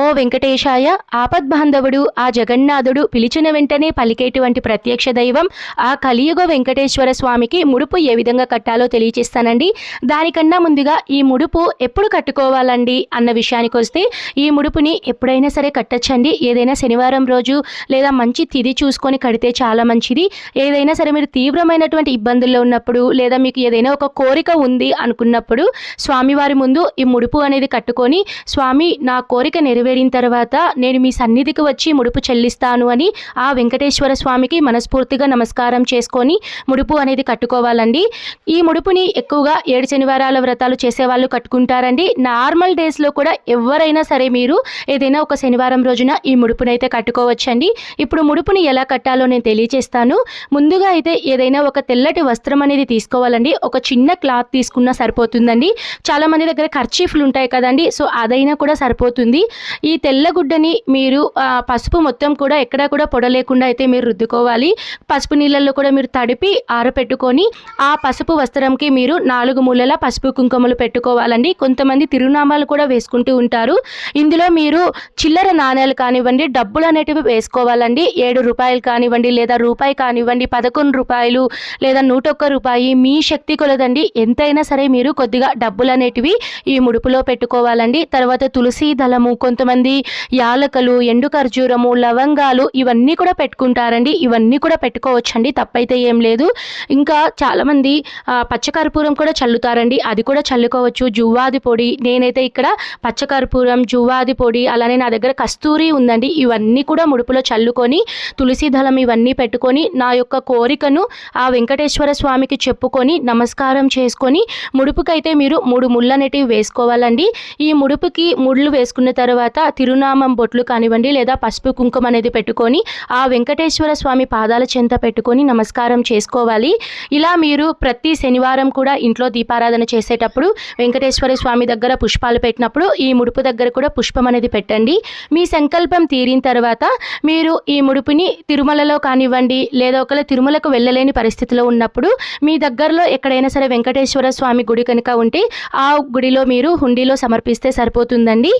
నమో వెంకటేశాయ. ఆపద్బాంధవుడు ఆ జగన్నాథుడు పిలిచిన వెంటనే పలికేటువంటి ప్రత్యక్ష దైవం ఆ కలియుగ వెంకటేశ్వర స్వామికి ముడుపు ఏ విధంగా కట్టాలో తెలియచేస్తానండి. దానికన్నా ముందుగా ఈ ముడుపు ఎప్పుడు కట్టుకోవాలండి అన్న విషయానికి వస్తే ఈ ముడుపుని ఎప్పుడైనా సరే కట్టచ్చండి. ఏదైనా శనివారం రోజు లేదా మంచి తిది చూసుకొని కడితే చాలా మంచిది. ఏదైనా సరే మీరు తీవ్రమైనటువంటి ఇబ్బందుల్లో ఉన్నప్పుడు లేదా మీకు ఏదైనా ఒక కోరిక ఉంది అనుకున్నప్పుడు స్వామివారి ముందు ఈ ముడుపు అనేది కట్టుకొని స్వామి నా కోరిక నెరవేరిన తర్వాత నేను మీ సన్నిధికి వచ్చి ముడుపు చెల్లిస్తాను అని ఆ వెంకటేశ్వర స్వామికి మనస్ఫూర్తిగా నమస్కారం చేసుకొని ముడుపు అనేది కట్టుకోవాలండి. ఈ ముడుపుని ఎక్కువగా ఏడు శనివారాల వ్రతాలు చేసేవాళ్ళు కట్టుకుంటారండి. నార్మల్ డేస్లో కూడా ఎవరైనా సరే మీరు ఏదైనా ఒక శనివారం రోజున ఈ ముడుపునైతే కట్టుకోవచ్చండి. ఇప్పుడు ముడుపుని ఎలా కట్టాలో నేను తెలియచేస్తాను. ముందుగా అయితే ఏదైనా ఒక తెల్లటి వస్త్రం అనేది తీసుకోవాలండి. ఒక చిన్న క్లాత్ తీసుకున్నా సరిపోతుందండి. చాలా మంది దగ్గర ఖర్చీఫ్లు ఉంటాయి కదండి. సో అదైనా కూడా సరిపోతుంది. ఈ తెల్లగుడ్డని మీరు పసుపు మొత్తం కూడా ఎక్కడా కూడా పొడలేకుండా అయితే మీరు రుద్దుకోవాలి. పసుపు నీళ్ళల్లో కూడా మీరు తడిపి ఆరపెట్టుకొని ఆ పసుపు వస్త్రంకి మీరు నాలుగు మూలల పసుపు కుంకుమలు పెట్టుకోవాలండి. కొంతమంది తిరునామాలు కూడా వేసుకుంటూ ఉంటారు. ఇందులో మీరు చిల్లర నాణ్యాలు కానివ్వండి డబ్బులు అనేటివి వేసుకోవాలండి. ఏడు రూపాయలు కానివ్వండి లేదా రూపాయి కానివ్వండి పదకొండు రూపాయలు లేదా నూట ఒక్క రూపాయి మీ శక్తి కొలదండి. ఎంతైనా సరే మీరు కొద్దిగా డబ్బులు అనేటివి ఈ ముడుపులో పెట్టుకోవాలండి. తర్వాత తులసి దళము కొంతమంది యాలకలు ఎండు ఖర్జూరము లవంగాలు ఇవన్నీ కూడా పెట్టుకుంటారండి. ఇవన్నీ కూడా పెట్టుకోవచ్చండి. తప్పైతే ఏం లేదు. ఇంకా చాలామంది పచ్చకర్పూరం కూడా చల్లుతారండి. అది కూడా చల్లుకోవచ్చు. జువ్వాది పొడి నేనైతే ఇక్కడ పచ్చకర్పూరం జువ్వాది పొడి అలానే నా దగ్గర కస్తూరి ఉందండి. ఇవన్నీ కూడా ముడుపులో చల్లుకొని తులసి దళం ఇవన్నీ పెట్టుకొని నా యొక్క కోరికను ఆ వెంకటేశ్వర స్వామికి చెప్పుకొని నమస్కారం చేసుకొని ముడుపుకైతే మీరు మూడు ముళ్ళు అనేటివి వేసుకోవాలండి. ఈ ముడుపుకి ముళ్ళు వేసుకున్న తర్వాత తర్వాత తిరునామం బొట్లు కానివ్వండి లేదా పసుపు కుంకుమ అనేది పెట్టుకొని ఆ వెంకటేశ్వర స్వామి పాదాల చెంత పెట్టుకొని నమస్కారం చేసుకోవాలి. ఇలా మీరు ప్రతి శనివారం కూడా ఇంట్లో దీపారాధన చేసేటప్పుడు వెంకటేశ్వర స్వామి దగ్గర పుష్పాలు పెట్టినప్పుడు ఈ ముడుపు దగ్గర కూడా పుష్పం అనేది పెట్టండి. మీ సంకల్పం తీరిన తర్వాత మీరు ఈ ముడుపుని తిరుమలలో కానివ్వండి లేదా ఒకవేళ తిరుమలకు వెళ్ళలేని పరిస్థితిలో ఉన్నప్పుడు మీ దగ్గరలో ఎక్కడైనా సరే వెంకటేశ్వర స్వామి గుడి కనుక ఉంటే ఆ గుడిలో మీరు హుండీలో సమర్పిస్తే సరిపోతుందండి.